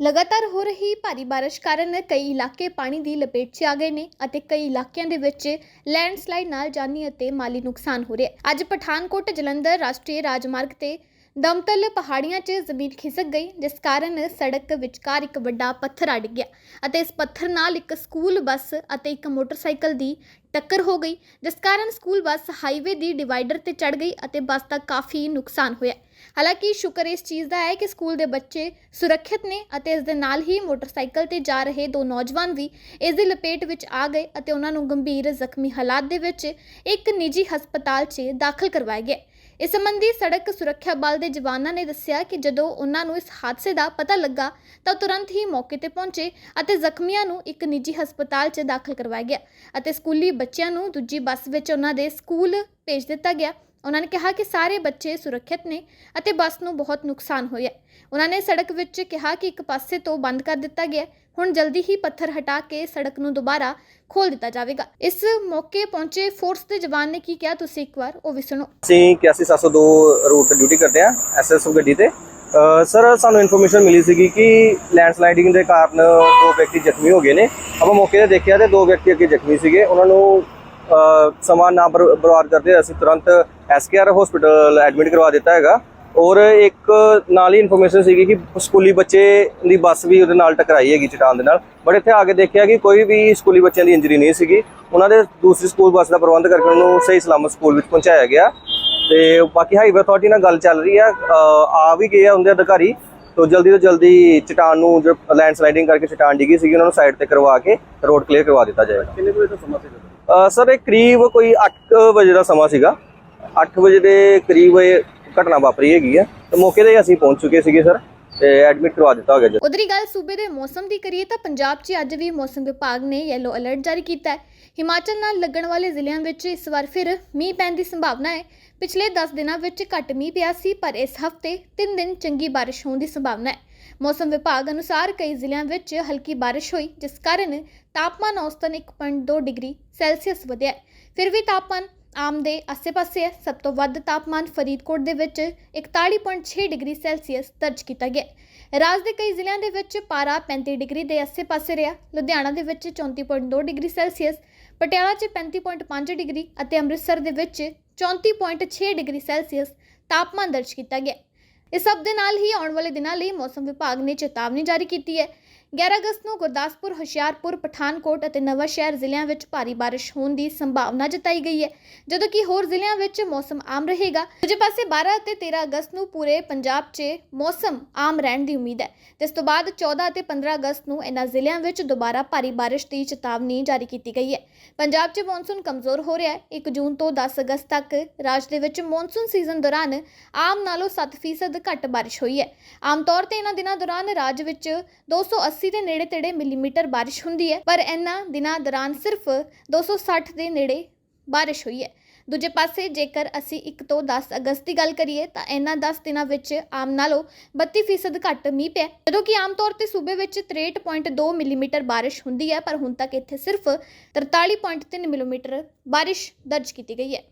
ਲਗਾਤਾਰ ਹੋ ਰਹੀ ਭਾਰੀ ਬਾਰਿਸ਼ ਕਾਰਨ ਕਈ ਇਲਾਕੇ ਪਾਣੀ ਦੀ ਲਪੇਟ 'ਚ ਆ ਗਏ ਨੇ ਅਤੇ ਕਈ ਇਲਾਕਿਆਂ ਦੇ ਵਿੱਚ ਲੈਂਡਸਲਾਈਡ ਨਾਲ ਜਾਨੀ ਅਤੇ ਮਾਲੀ ਨੁਕਸਾਨ ਹੋ ਰਿਹਾ ਹੈ। ਅੱਜ ਪਠਾਨਕੋਟ ਜਲੰਧਰ ਰਾਸ਼ਟਰੀ ਰਾਜਮਾਰਗ ਤੇ ਦਮਤਲ ਪਹਾੜੀਆਂ 'ਚ ਜ਼ਮੀਨ ਖਿਸਕ ਗਈ, ਜਿਸ ਕਾਰਨ ਸੜਕ ਵਿਚਕਾਰ ਇੱਕ ਵੱਡਾ ਪੱਥਰ ਅੜ ਗਿਆ ਅਤੇ ਇਸ ਪੱਥਰ ਨਾਲ ਇੱਕ ਸਕੂਲ ਬੱਸ ਅਤੇ ਇੱਕ ਮੋਟਰਸਾਈਕਲ ਦੀ ਟੱਕਰ ਹੋ ਗਈ, ਜਿਸ ਕਾਰਨ ਸਕੂਲ ਬੱਸ ਹਾਈਵੇ ਦੀ ਡਿਵਾਈਡਰ ਤੇ ਚੜ ਗਈ ਅਤੇ ਬੱਸ ਦਾ ਕਾਫੀ ਨੁਕਸਾਨ ਹੋਇਆ। ਹਾਲਾਂਕਿ ਸ਼ੁਕਰ ਇਸ ਚੀਜ਼ ਦਾ ਹੈ ਕਿ ਸਕੂਲ ਦੇ ਬੱਚੇ ਸੁਰੱਖਿਅਤ ਨੇ ਅਤੇ ਇਸ ਦੇ ਨਾਲ ਹੀ ਮੋਟਰਸਾਈਕਲ ਤੇ ਜਾ ਰਹੇ ਦੋ ਨੌਜਵਾਨ ਵੀ ਇਸ ਦੀ ਲਪੇਟ ਵਿੱਚ ਆ ਗਏ ਅਤੇ ਉਹਨਾਂ ਨੂੰ ਗੰਭੀਰ ਜ਼ਖਮੀ ਹਾਲਾਤ ਦੇ ਵਿੱਚ ਇੱਕ ਨਿੱਜੀ ਹਸਪਤਾਲ 'ਚ ਦਾਖਲ ਕਰਵਾਇਆ ਗਿਆ। ਇਸ ਸੰਬੰਧੀ ਸੜਕ ਸੁਰੱਖਿਆ ਬਲ ਦੇ ਜਵਾਨਾਂ ਨੇ ਦੱਸਿਆ ਕਿ ਜਦੋਂ ਉਹਨਾਂ ਨੂੰ ਇਸ ਹਾਦਸੇ ਦਾ ਪਤਾ ਲੱਗਾ, ਤਾਂ ਤੁਰੰਤ ਹੀ ਮੌਕੇ ਤੇ ਪਹੁੰਚੇ ਅਤੇ ਜ਼ਖਮੀਆਂ ਨੂੰ ਇੱਕ ਨਿੱਜੀ ਹਸਪਤਾਲ 'ਚ ਦਾਖਲ ਕਰਵਾਇਆ ਗਿਆ ਅਤੇ ਸਕੂਲੀ ਬੱਚਿਆਂ ਨੂੰ ਦੂਜੀ ਬੱਸ ਵਿੱਚ ਉਹਨਾਂ ਦੇ ਸਕੂਲ ਭੇਜ ਦਿੱਤਾ ਗਿਆ। ਉਹਨਾਂ ਨੇ ਕਿਹਾ ਕਿ ਸਾਰੇ ਬੱਚੇ ਸੁਰੱਖਿਅਤ ਨੇ ਅਤੇ ਬੱਸ ਨੂੰ ਬਹੁਤ ਨੁਕਸਾਨ ਹੋਇਆ ਉਹਨਾਂ ਨੇ ਸੜਕ ਵਿੱਚ ਕਿਹਾ ਕਿ ਇੱਕ ਪਾਸੇ ਤੋਂ ਬੰਦ ਕਰ ਦਿੱਤਾ ਗਿਆ ਹੁਣ ਜਲਦੀ ਹੀ ਪੱਥਰ ਹਟਾ ਕੇ ਸੜਕ ਨੂੰ ਦੁਬਾਰਾ ਖੋਲ ਦਿੱਤਾ ਜਾਵੇਗਾ। ਇਸ ਮੌਕੇ ਪਹੁੰਚੇ ਫੋਰਸ ਦੇ ਜਵਾਨ ਨੇ ਕੀ ਕਿਹਾ? ਤੁਸੀਂ ਇੱਕ ਵਾਰ ਉਹ ਵੀ ਸੁਣੋ। ਅਸੀਂ 81702 ਰੂਟ ਤੇ ਡਿਊਟੀ ਕਰਦੇ ਆ ਐਸਐਸਐਫ ਗੱਡੀ ਤੇ। ਸਰ, ਸਾਨੂੰ ਇਨਫੋਰਮੇਸ਼ਨ ਮਿਲੀ ਸੀਗੀ ਕਿ ਲੈਂਡਸਲਾਈਡਿੰਗ ਦੇ ਕਾਰਨ ਦੋ ਵਿਅਕਤੀ ਜ਼ਖਮੀ ਹੋ ਗਏ ਨੇ। ਆਪਾਂ ਮੌਕੇ ਤੇ ਦੇਖਿਆ ਤੇ ਦੋ ਵਿਅਕਤੀ ਅੱਗੇ ਜ਼ਖਮੀ ਸੀਗੇ। ਉਹਨਾਂ ਨੂੰ ਸਮਾਂ ਨਾ ਬਰ- ਬਰਬਾਦ ਕਰਦੇ ਅਸੀਂ ਤੁਰੰਤ ਐਸਕੇਆਰ ਹਸਪੀਟਲ ਐਡਮਿਟ ਕਰਵਾ ਦਿੱਤਾ ਹੈਗਾ। ਔਰ ਇੱਕ ਨਾਲ ਹੀ ਇਨਫੋਰਮੇਸ਼ਨ ਸੀਗੀ ਕਿ ਸਕੂਲੀ ਬੱਚੇ ਦੀ ਬੱਸ ਵੀ ਉਹਦੇ ਨਾਲ ਟਕਰਾਈ ਹੈਗੀ ਚਟਾਨ ਦੇ ਨਾਲ। ਬਟ ਇੱਥੇ ਆ ਕੇ ਦੇਖਿਆ ਕਿ ਕੋਈ ਵੀ ਸਕੂਲੀ ਬੱਚਿਆਂ ਦੀ ਇੰਜਰੀ ਨਹੀਂ ਸੀਗੀ। ਉਹਨਾਂ ਦੇ ਦੂਸਰੀ ਸਕੂਲ ਬੱਸ ਦਾ ਪ੍ਰਬੰਧ ਕਰਕੇ ਉਹਨੂੰ ਸਹੀ ਸਲਾਮਤ ਸਕੂਲ ਵਿੱਚ ਪਹੁੰਚਾਇਆ ਗਿਆ। ਤੇ ਬਾਕੀ ਹਾਈਵੇ ਅਥਾਰਟੀ ਨਾਲ ਗੱਲ ਚੱਲ ਰਹੀ ਆ ਆ ਵੀ ਗਏ ਆ ਉਹਦੇ ਅਧਿਕਾਰੀ। ਤੋਂ ਜਲਦੀ ਤੋਂ ਜਲਦੀ ਚਟਾਨ ਨੂੰ ਜੋ ਲੈਂਡਸਲਾਈਡਿੰਗ ਕਰਕੇ ਚਟਾਨ ਡਿੱਗੀ ਸੀਗੀ, ਉਹਨਾਂ ਨੂੰ ਸਾਈਡ ਤੇ ਕਰਵਾ ਕੇ ਰੋਡ ਕਲੀਅਰ ਕਰਵਾ ਦਿੱਤਾ ਜਾਏਗਾ। ਕਿੰਨੇ ਕੁ ਸਮਾਂ ਸੀ ਸਰ, ਇਹ ਕਰੀਬ ਕੋਈ 8 ਵਜੇ ਦਾ ਸਮਾਂ ਸੀਗਾ। 8 ਵਜੇ ਦੇ ਕਰੀਬ ਇਹ ਘਟਨਾ ਵਾਪਰੀ ਹੈਗੀ ਆ। ਤੇ ਮੌਕੇ ਤੇ ਅਸੀਂ ਪਹੁੰਚ ਚੁੱਕੇ ਸੀਗੇ, ਸਰ, ਤੇ ਐਡਮਿਟ ਕਰਵਾ ਦਿੱਤਾ ਹੋ ਗਿਆ ਜੀ। ਉਧਰੀ ਗੱਲ, ਸੂਬੇ ਦੇ ਮੌਸਮ ਦੀ ਕਰੀਏ ਤਾਂ ਪੰਜਾਬ 'ਚ ਅੱਜ ਵੀ ਮੌਸਮ ਵਿਭਾਗ ਨੇ ਯੈਲੋ ਅਲਰਟ ਜਾਰੀ ਕੀਤਾ ਹੈ। ਹਿਮਾਚਲ ਨਾਲ ਲੱਗਣ ਵਾਲੇ ਜ਼ਿਲ੍ਹਿਆਂ ਵਿੱਚ ਇਸ ਵਾਰ ਫਿਰ ਮੀਂਹ ਪੈਣ ਦੀ ਸੰਭਾਵਨਾ ਹੈ। ਪਿਛਲੇ 10 ਦਿਨਾਂ ਵਿੱਚ ਘੱਟ ਮੀਂਹ ਪਿਆ ਸੀ, ਪਰ ਇਸ ਹਫ਼ਤੇ 3 ਦਿਨ ਚੰਗੀ ਬਾਰਿਸ਼ ਹੋਣ ਦੀ ਸੰਭਾਵਨਾ ਹੈ। ਮੌਸਮ ਵਿਭਾਗ ਅਨੁਸਾਰ ਕਈ ਜ਼ਿਲ੍ਹਿਆਂ ਵਿੱਚ ਹਲਕੀ ਬਾਰਿਸ਼ ਹੋਈ, ਜਿਸ ਕਾਰਨ ਤਾਪਮਾਨ ਔਸਤਨ 1.2 ਡਿਗਰੀ ਸੈਲਸੀਅਸ ਵਧਿਆ ਫਿਰ ਵੀ ਤਾਪਮਾਨ ਆਮ ਦੇ ਆਸੇ-ਪਾਸੇ ਹੈ। ਸਭ ਤੋਂ ਵੱਧ ਤਾਪਮਾਨ ਫਰੀਦਕੋਟ ਦੇ ਵਿੱਚ 41.6 ਡਿਗਰੀ ਸੈਲਸੀਅਸ ਦਰਜ ਕੀਤਾ ਗਿਆ ਰਾਜ ਦੇ ਕਈ ਜ਼ਿਲ੍ਹਿਆਂ ਦੇ ਵਿੱਚ ਪਾਰਾ 35 ਡਿਗਰੀ ਦੇ ਆਸੇ-ਪਾਸੇ ਰਿਹਾ। ਲੁਧਿਆਣਾ ਦੇ ਵਿੱਚ 34.2 ਡਿਗਰੀ ਸੈਲਸੀਅਸ, ਪਟਿਆਲਾ 'ਚ 35.5 ਡਿਗਰੀ ਅਤੇ ਅੰਮ੍ਰਿਤਸਰ ਦੇ ਵਿੱਚ 34.6 ਡਿਗਰੀ ਸੈਲਸੀਅਸ ਤਾਪਮਾਨ ਦਰਜ ਕੀਤਾ ਗਿਆ ਇਸ ਸਭ ਦੇ ਨਾਲ ਹੀ ਆਉਣ ਵਾਲੇ ਦਿਨਾਂ ਲਈ ਮੌਸਮ ਵਿਭਾਗ ਨੇ ਚੇਤਾਵਨੀ ਜਾਰੀ ਕੀਤੀ ਹੈ। 11 ਅਗਸਤ ਨੂੰ ਗੁਰਦਾਸਪੁਰ, ਹੁਸ਼ਿਆਰਪੁਰ, ਪਠਾਨਕੋਟ ਅਤੇ ਨਵਾਂ ਸ਼ਹਿਰ ਜ਼ਿਲ੍ਹਿਆਂ ਵਿੱਚ ਭਾਰੀ ਬਾਰਿਸ਼ ਹੋਣ ਦੀ ਸੰਭਾਵਨਾ ਜਤਾਈ ਗਈ ਹੈ। ਜਦੋਂ ਕਿ ਹੋਰ ਜ਼ਿਲ੍ਹਿਆਂ ਵਿੱਚ ਮੌਸਮ ਆਮ ਰਹੇਗਾ। ਦੂਜੇ ਪਾਸੇ 12 ਅਤੇ 13 ਅਗਸਤ ਨੂੰ ਪੂਰੇ ਪੰਜਾਬ 'ਚ ਮੌਸਮ ਆਮ ਰਹਿਣ ਦੀ ਉਮੀਦ ਹੈ। ਤੇ ਇਸ ਤੋਂ ਬਾਅਦ 14 ਅਤੇ 15 ਅਗਸਤ ਨੂੰ ਇਹਨਾਂ ਜ਼ਿਲ੍ਹਿਆਂ ਵਿੱਚ ਦੁਬਾਰਾ ਭਾਰੀ ਬਾਰਿਸ਼ ਦੀ ਚੇਤਾਵਨੀ ਜਾਰੀ ਕੀਤੀ ਗਈ ਹੈ। ਪੰਜਾਬ 'ਚ ਮੌਨਸੂਨ ਕਮਜ਼ੋਰ ਹੋ ਰਿਹਾ ਹੈ। 1 ਜੂਨ ਤੋਂ 10 ਅਗਸਤ ਤੱਕ ਰਾਜ ਦੇ ਵਿੱਚ ਮੌਨਸੂਨ ਸੀਜ਼ਨ ਦੌਰਾਨ ਆਮ ਨਾਲੋਂ 7% ਘੱਟ ਬਾਰਿਸ਼ ਹੋਈ ਹੈ। ਆਮ ਤੌਰ ਤੇ ਇਹਨਾਂ ਦਿਨਾਂ ਦੌਰਾਨ ਰਾਜ ਵਿੱਚ 280 ਦੇ ਨੇੜੇ ਤੇੜੇ ਮਿਲੀਮੀਟਰ ਬਾਰਿਸ਼ ਹੁੰਦੀ ਹੈ, ਪਰ ਇਹਨਾਂ ਦਿਨਾਂ ਦੌਰਾਨ ਸਿਰਫ 260 ਦੇ ਨੇੜੇ ਬਾਰਿਸ਼ ਹੋਈ ਹੈ। ਦੂਜੇ ਪਾਸੇ ਜੇਕਰ ਅਸੀਂ 1 ਤੋਂ 10 ਅਗਸਤ ਦੀ ਗੱਲ ਕਰੀਏ, ਤਾਂ ਇਹਨਾਂ 10 ਦਿਨਾਂ ਵਿੱਚ ਆਮ ਨਾਲੋਂ 32% ਘੱਟ ਮੀਂਹ ਪਿਆ ਜਦੋਂ ਕਿ ਆਮ ਤੌਰ ਤੇ ਸੂਬੇ ਵਿੱਚ 63.2 ਮਿਲੀਮੀਟਰ ਬਾਰਿਸ਼ ਹੁੰਦੀ ਹੈ, ਪਰ ਹੁਣ ਤੱਕ ਇੱਥੇ ਸਿਰਫ 43.3 ਮਿਲੀਮੀਟਰ ਬਾਰਿਸ਼ ਦਰਜ ਕੀਤੀ ਗਈ ਹੈ।